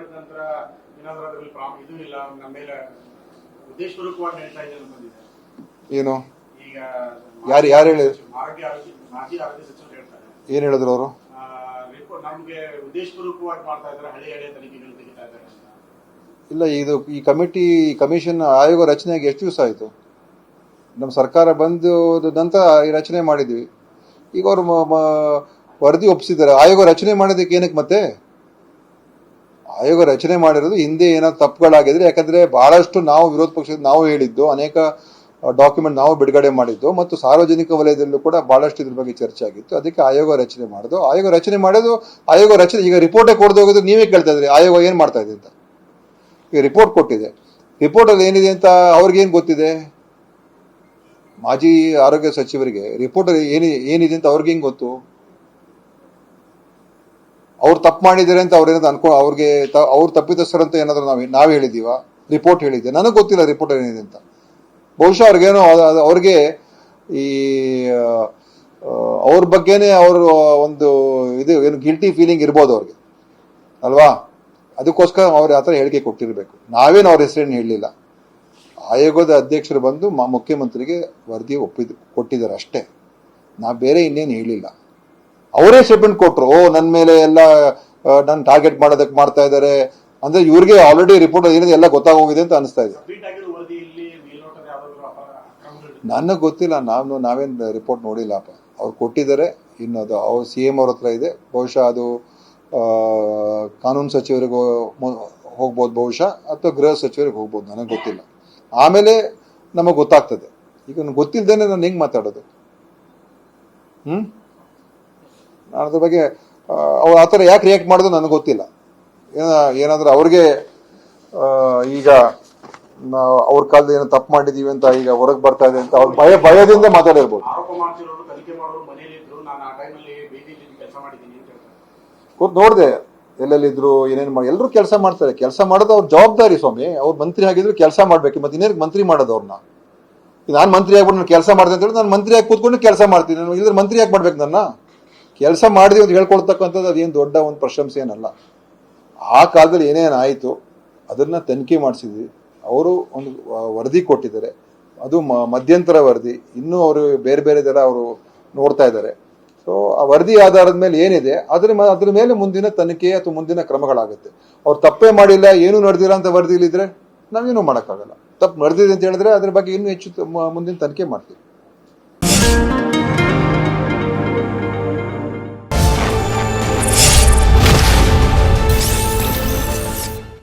ಮಾಡಿದ ನಂತರ ಏನಾದ್ರೂ ಅದರಲ್ಲಿ ಪ್ರಾಮ್ ಇದು ಇಲ್ಲ ನಮ್ಮ ಮೇಲೆ ಉದ್ದೇಶಪೂರ್ವಕವಾಗಿ ಹೇಳ್ತಾ ಇದೆ ಬಂದಿದೆ. ಏನು? ಈಗ ಯಾರು ಯಾರು ಹೇಳಿದ್ರು? ಆರೋಗ್ಯ ಆರೋಗ್ಯ ಮಾಜಿ ಆರೋಗ್ಯ ಸಚಿವರು ಹೇಳ್ತಾರೆ. ಏನು ಹೇಳಿದ್ರು ಅವರು? ನಮಗೆ ಉದ್ದೇಶಪೂರ್ವಕವಾಗಿ ಮಾಡ್ತಾ ಇದ್ದಾರೆ ಹಳೆ ಹಳೆ ತನಿಖೆಗಳು ತೆಗಿತಾ ಇದ್ದಾರೆ ಇಲ್ಲ ಇದು ಈ ಕಮಿಟಿ ಕಮಿಷನ್ ಆಯೋಗ ರಚನೆಗೆ ಎಷ್ಟು ದಿವಸ ಆಯಿತು? ನಮ್ಮ ಸರ್ಕಾರ ಬಂದು ನಂತರ ಈ ರಚನೆ ಮಾಡಿದ್ವಿ. ಈಗ ಅವರು ವರದಿ ಒಪ್ಪಿಸಿದ್ದಾರೆ. ಆಯೋಗ ರಚನೆ ಮಾಡೋದಕ್ಕೆ ಏನಕ್ಕೆ ಮತ್ತೆ? ಆಯೋಗ ರಚನೆ ಮಾಡಿರೋದು ಹಿಂದೆ ಏನೋ ತಪ್ಪುಗಳಾಗಿದ್ರೆ, ಯಾಕಂದ್ರೆ ಬಹಳಷ್ಟು ನಾವು ವಿರೋಧ ಪಕ್ಷದ ನಾವು ಹೇಳಿದ್ದು, ಅನೇಕ ಡಾಕ್ಯುಮೆಂಟ್ ನಾವು ಬಿಡುಗಡೆ ಮಾಡಿದ್ದು ಮತ್ತು ಸಾರ್ವಜನಿಕ ವಲಯದಲ್ಲೂ ಕೂಡ ಬಹಳಷ್ಟು ಇದ್ರ ಬಗ್ಗೆ ಚರ್ಚೆ ಆಗಿತ್ತು. ಅದಕ್ಕೆ ಆಯೋಗ ರಚನೆ ಮಾಡೋದು. ಆಯೋಗ ರಚನೆ ಮಾಡೋದು, ಆಯೋಗ ರಚನೆ, ಈಗ ರಿಪೋರ್ಟೇ ಕೊಡದೆ ಹೋಗೋದು ನೀವೇ ಕೇಳ್ತಾ ಇದ್ರಿ, ಆಯೋಗ ಏನು ಮಾಡ್ತಾ ಇದೆ ಅಂತ. ಈಗ ರಿಪೋರ್ಟ್ ಕೊಟ್ಟಿದೆ. ರಿಪೋರ್ಟ್ ಅಲ್ಲಿ ಏನಿದೆ ಅಂತ ಅವ್ರಿಗೇನು ಗೊತ್ತಿದೆ? ಮಾಜಿ ಆರೋಗ್ಯ ಸಚಿವರಿಗೆ ರಿಪೋರ್ಟ್ ಏನಿ, ಏನಿದೆ ಅಂತ ಅವ್ರಿಗೆ ಹೆಂಗ್ ಗೊತ್ತು? ಅವ್ರು ತಪ್ಪು ಮಾಡಿದ್ದಾರೆ ಅಂತ ಅವ್ರೇನಾದ್ರು ಅನ್ಕೋ, ಅವ್ರಿಗೆ ಅವ್ರು ತಪ್ಪಿತಸ್ಥರು ಅಂತ ಏನಾದ್ರು ನಾವು ನಾವು ಹೇಳಿದೀವ? ರಿಪೋರ್ಟ್ ಹೇಳಿದ್ದೆ. ನನಗೆ ಗೊತ್ತಿಲ್ಲ ರಿಪೋರ್ಟ್ ಏನಿದೆ ಅಂತ. ಬಹುಶಃ ಅವ್ರಿಗೇನೋ ಅವ್ರಿಗೆ ಈ ಅವ್ರ ಬಗ್ಗೆನೇ ಅವರು ಒಂದು ಇದು, ಏನು ಗಿಲ್ಟಿ ಫೀಲಿಂಗ್ ಇರ್ಬೋದು ಅವ್ರಿಗೆ. ಅಲ್ವಾ? ಅದಕ್ಕೋಸ್ಕರ ಅವ್ರ ಆ ಥರ ಹೇಳಿಕೆ ಕೊಟ್ಟಿರಬೇಕು. ನಾವೇನು ಅವ್ರ ಹೆಸರೇನು ಹೇಳಲಿಲ್ಲ. ಆಯೋಗದ ಅಧ್ಯಕ್ಷರು ಬಂದು ಮುಖ್ಯಮಂತ್ರಿಗೆ ವರದಿ ಒಪ್ಪಿದ್, ಕೊಟ್ಟಿದ್ದಾರೆ ಅಷ್ಟೇ. ನಾ ಬೇರೆ ಇನ್ನೇನು ಹೇಳಿಲ್ಲ. ಅವರೇ ಸ್ಟೇಟ್ಮೆಂಟ್ ಕೊಟ್ರು ಓ ನನ್ನ ಮೇಲೆ ಎಲ್ಲ ನನ್ನ ಟಾರ್ಗೆಟ್ ಮಾಡೋದಕ್ಕೆ ಮಾಡ್ತಾ ಇದ್ದಾರೆ ಅಂದ್ರೆ ಇವ್ರಿಗೆ ಆಲ್ರೆಡಿ ರಿಪೋರ್ಟ್ ಏನಿದೆ ಎಲ್ಲ ಗೊತ್ತಾಗೋಗಿದೆ ಅಂತ ಅನಿಸ್ತಾ ಇದೆ. ನನಗೆ ಗೊತ್ತಿಲ್ಲ ನಾನು ನಾವೇನು ರಿಪೋರ್ಟ್ ನೋಡಿಲ್ಲಪ್ಪ. ಅವ್ರು ಕೊಟ್ಟಿದ್ದಾರೆ ಇನ್ನೊಂದು ಅವ್ರು ಸಿ ಎಂ ಅವ್ರ ಹತ್ರ ಇದೆ. ಬಹುಶಃ ಅದು ಕಾನೂನು ಸಚಿವರಿಗೆ ಹೋಗ್ಬೋದು ಬಹುಶಃ ಅಥವಾ ಗೃಹ ಸಚಿವರಿಗೆ ಹೋಗ್ಬೋದು ನನಗೆ ಗೊತ್ತಿಲ್ಲ. ಆಮೇಲೆ ನಮಗೆ ಗೊತ್ತಾಗ್ತದೆ. ಈಗ ಗೊತ್ತಿಲ್ಲದೇನೆ ನಾನು ಹೆಂಗೆ ಮಾತಾಡೋದು? ಹ್ಞೂ ನಾನು ಅದ್ರ ಬಗ್ಗೆ ಅವ್ರು ಆ ಥರ ಯಾಕೆ ರಿಯಾಕ್ಟ್ ಮಾಡೋದು ನನಗೆ ಗೊತ್ತಿಲ್ಲ. ಏನ ಏನಾದರೂ ಅವ್ರಿಗೆ ಈಗ ನಾವು ಅವ್ರ ಕಾಲದ ಏನೋ ತಪ್ಪು ಮಾಡಿದೀವಿ ಅಂತ ಈಗ ಹೊರಗೆ ಬರ್ತಾ ಇದೆ ಅಂತ ಅವ್ರು ಭಯ ಭಯದಿಂದ ಮಾತಾಡಿರ್ಬೋದು. ಗೊತ್ತು ನೋಡಿದೆ ಎಲ್ಲೆಲ್ಲಿದ್ರು ಏನೇನು ಮಾಡಿ ಎಲ್ಲರೂ ಕೆಲಸ ಮಾಡ್ತಾರೆ. ಕೆಲಸ ಮಾಡೋದು ಅವ್ರ ಜವಾಬ್ದಾರಿ ಸ್ವಾಮಿ. ಅವ್ರು ಮಂತ್ರಿ ಆಗಿದ್ರು ಕೆಲಸ ಮಾಡ್ಬೇಕು. ಮತ್ತೆ ಇನ್ನೇನು ಮಂತ್ರಿ ಮಾಡೋದು ಅವ್ರನ್ನ ನಾನು ಮಂತ್ರಿ ಆಗ್ಬಿಟ್ಟು ನಾನು ಕೆಲಸ ಮಾಡಿದೆ ಅಂತ ಹೇಳಿ ನಾನು ಮಂತ್ರಿ ಆಗಿ ಕೂತ್ಕೊಂಡು ಕೆಲಸ ಮಾಡ್ತೀನಿ. ಇಲ್ಲದ್ರೆ ಮಂತ್ರಿ ಆಗಿ ಮಾಡ್ಬೇಕು ನನ್ನ? ಕೆಲಸ ಮಾಡಿದೆ ಅಂತ ಹೇಳ್ಕೊಳ್ತಕ್ಕಂಥದ್ದು ಅದೇನು ದೊಡ್ಡ ಒಂದು ಪ್ರಶಂಸೆ ಏನಲ್ಲ ಆ ಕಾಲದಲ್ಲಿ ಏನೇನು ಆಯಿತು, ಅದನ್ನ ತನಿಖೆ ಮಾಡಿಸಿದ್ವಿ. ಅವರು ಒಂದು ವರದಿ ಕೊಟ್ಟಿದ್ದಾರೆ. ಅದು ಮಧ್ಯಂತರ ವರದಿ. ಇನ್ನೂ ಅವರು ಬೇರೆ ಬೇರೆ ಥರ ಅವರು ನೋಡ್ತಾ ಇದ್ದಾರೆ. ಸೊ ಆ ವರದಿ ಆಧಾರದ ಮೇಲೆ ಏನಿದೆ, ಅದ್ರ ಅದ್ರ ಮೇಲೆ ಮುಂದಿನ ತನಿಖೆ ಅಥವಾ ಮುಂದಿನ ಕ್ರಮಗಳಾಗುತ್ತೆ. ಅವ್ರು ತಪ್ಪೇ ಮಾಡಿಲ್ಲ, ಏನೂ ನಡೆದಿಲ್ಲ ಅಂತ ವರದಿಲಿದ್ರೆ ನಾವೇನು ಮಾಡೋಕ್ಕಾಗಲ್ಲ. ತಪ್ಪು ನಡೆದಿದೆ ಅಂತ ಹೇಳಿದ್ರೆ ಅದ್ರ ಬಗ್ಗೆ ಇನ್ನೂ ಹೆಚ್ಚು ಮುಂದಿನ ತನಿಖೆ ಮಾಡ್ತೀವಿ.